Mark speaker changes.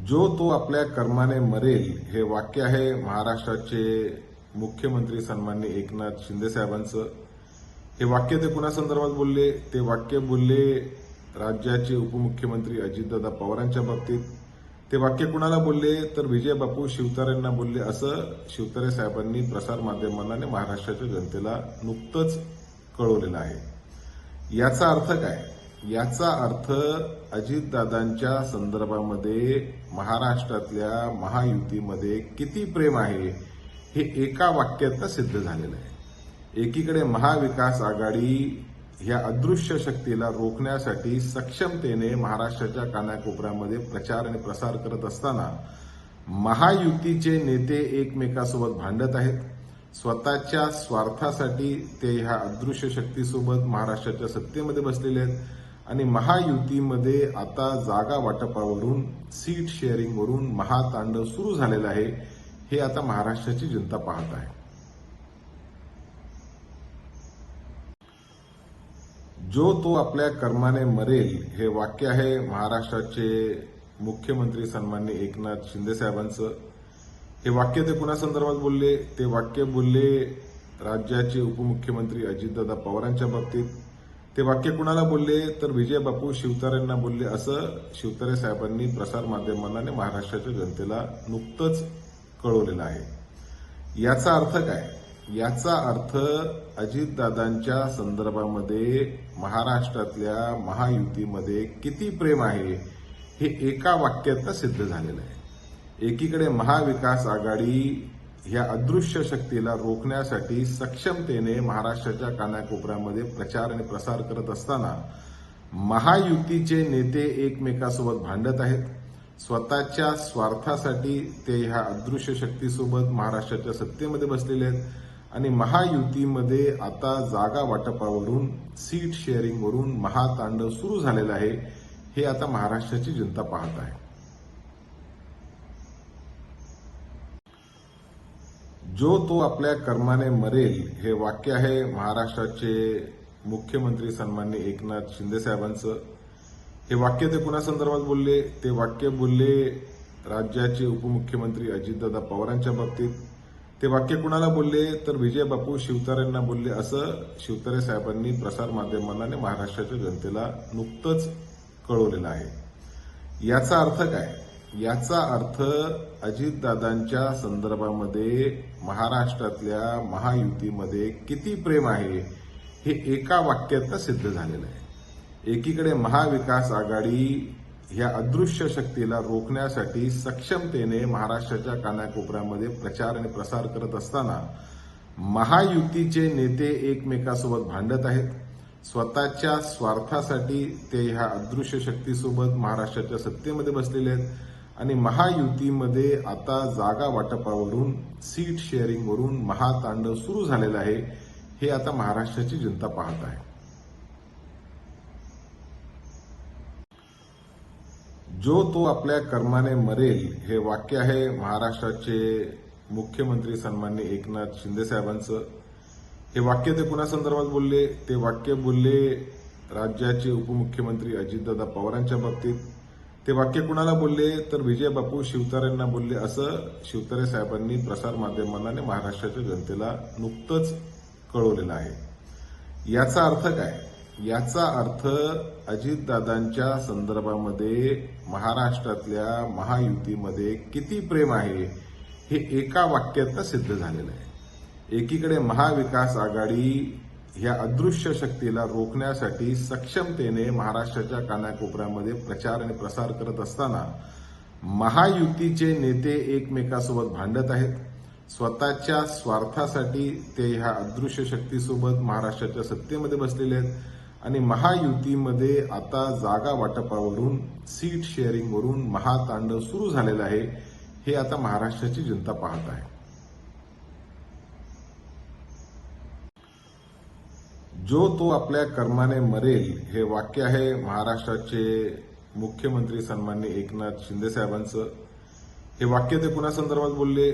Speaker 1: जो तो आपल्या कर्माने मरेल हे वाक्य आहे महाराष्ट्राचे मुख्यमंत्री सन्मान्य एकनाथ शिंदे साहेबांचं. हे वाक्य ते कुणासंदर्भात बोलले? ते वाक्य बोलले राज्याचे उपमुख्यमंत्री अजितदादा पवारांच्या बाबतीत. ते वाक्य कुणाला बोलले? तर विजय बापू शिवतारेंना बोलले असं शिवतारे साहेबांनी प्रसारमाध्यमांना आणि महाराष्ट्राच्या जनतेला नुकतंच कळवलेलं आहे. याचा अर्थ काय? याचा अर्थ अजितदादांच्या संदर्भामध्ये महाराष्ट्रातल्या महायुतीमध्ये किती प्रेम आहे हे एका वाक्यातनं सिद्ध झालेलं आहे. एकीकडे महाविकास आघाडी ह्या अदृश्य शक्तीला रोखण्यासाठी सक्षमतेने महाराष्ट्राच्या कानाकोपऱ्यामध्ये प्रचार आणि प्रसार करत असताना महायुतीचे नेते एकमेकासोबत भांडत आहेत. स्वतःच्या स्वार्थासाठी ते ह्या अदृश्य शक्तीसोबत महाराष्ट्राच्या सत्तेमध्ये बसलेले आहेत. आणि महायुतीमध्ये आता जागा वाटपावरून सीट शेअरिंगवरून महातांडव सुरू झालेलं आहे हे आता महाराष्ट्राची जनता पाहत आहे. जो तो आपल्या कर्माने मरेल हे वाक्य आहे महाराष्ट्राचे मुख्यमंत्री सन्मान्य एकनाथ शिंदे साहेबांचं. हे वाक्य ते कुणासंदर्भात बोलले? ते वाक्य बोलले राज्याचे उपमुख्यमंत्री अजितदादा पवारांच्या बाबतीत. ते वाक्य कुणाला बोलले? तर विजय बापू शिवतारेंना बोलले असं शिवतारे साहेबांनी प्रसारमाध्यमांना आणि महाराष्ट्राच्या जनतेला नुकतंच कळवलेलं आहे. याचा अर्थ काय? याचा अर्थ अजितदादांच्या संदर्भामध्ये महाराष्ट्रातल्या महायुतीमध्ये किती प्रेम आहे हे एका वाक्यातनं सिद्ध झालेलं आहे. एकीकडे महाविकास आघाडी ह्या अदृश्य शक्तीला रोखण्यासाठी सक्षमतेने महाराष्ट्राच्या कानाकोपऱ्यामध्ये प्रचार आणि प्रसार करत असताना महायुतीचे नेते एकमेकासोबत भांडत आहेत. स्वतःच्या स्वार्थासाठी ते ह्या अदृश्य शक्तीसोबत महाराष्ट्राच्या सत्तेमध्ये बसलेले आहेत. आणि महायुतीमध्ये आता जागा वाटपावरून सीट शेअरिंगवरून महातांडव सुरू झालेलं आहे हे आता महाराष्ट्राची जनता पाहत आहे. जो तो आपल्या कर्माने मरेल हे वाक्य आहे महाराष्ट्राचे मुख्यमंत्री सन्मान्य एकनाथ शिंदे साहेबांचं. हे वाक्य ते कुणासंदर्भात बोलले? ते वाक्य बोलले राज्याचे उपमुख्यमंत्री अजितदादा पवारांच्या बाबतीत. ते वाक्य कुणाला बोलले? तर विजय बापू शिवतारेंना बोलले असं शिवतारे साहेबांनी प्रसारमाध्यमांना आणि महाराष्ट्राच्या जनतेला नुकतंच कळवलेलं आहे. याचा अर्थ काय? याचा अर्थ अजितदादांच्या संदर्भामध्ये महाराष्ट्रातल्या महायुतीमध्ये किती प्रेम आहे हे एका वाक्यातनं सिद्ध झालेलं आहे. एकीकडे महाविकास आघाडी ह्या अदृश्य शक्तीला रोखण्यासाठी सक्षमतेने महाराष्ट्राच्या कानाकोपऱ्यामध्ये प्रचार आणि प्रसार करत असताना महायुतीचे नेते एकमेकासोबत भांडत आहेत. स्वतःच्या स्वार्थासाठी ते ह्या अदृश्य शक्तीसोबत महाराष्ट्राच्या सत्तेमध्ये बसलेले आहेत. आणि महायुतीमध्ये आता जागा वाटपावरून सीट शेअरिंगवरून महातांडव सुरू झालेलं आहे हे आता महाराष्ट्राची जनता पाहत आहे. जो तो आपल्या कर्माने मरेल हे वाक्य आहे महाराष्ट्राचे मुख्यमंत्री सन्मान्य एकनाथ शिंदे साहेबांचं. हे वाक्य ते कुणासंदर्भात बोलले? ते वाक्य बोलले राज्याचे उपमुख्यमंत्री अजितदादा पवारांच्या बाबतीत. ते वाक्य कुणाला बोलले? तर विजय बापू शिवतारेंना बोलले असं शिवतारे साहेबांनी प्रसारमाध्यमांना आणि महाराष्ट्राच्या जनतेला नुकतंच कळवलेलं आहे. याचा अर्थ काय? याचा अर्थ अजितदादांच्या संदर्भामध्ये महाराष्ट्रातल्या महायुतीमध्ये किती प्रेम आहे हे एका वाक्यातनं सिद्ध झालेलं आहे. एकीकडे महाविकास आघाडी ह्या अदृश्य शक्तीला रोखण्यासाठी सक्षमतेने महाराष्ट्राच्या कानाकोपऱ्यामध्ये प्रचार आणि प्रसार करत असताना महायुतीचे नेते एकमेकासोबत भांडत आहेत. स्वतःच्या स्वार्थासाठी ते ह्या अदृश्य शक्तीसोबत महाराष्ट्राच्या सत्तेमध्ये बसलेले आहेत. आणि महायुतीमध्ये आता जागा वाटपावरून सीट शेअरिंगवरून महातांडव सुरू झालेलं आहे हे आता महाराष्ट्राची जनता पाहत आहे. जो तो आपल्या कर्माने मरेल हे वाक्य आहे महाराष्ट्राचे मुख्यमंत्री सन्मान्य एकनाथ शिंदे साहेबांचं. हे वाक्य ते कुणासंदर्भात बोलले?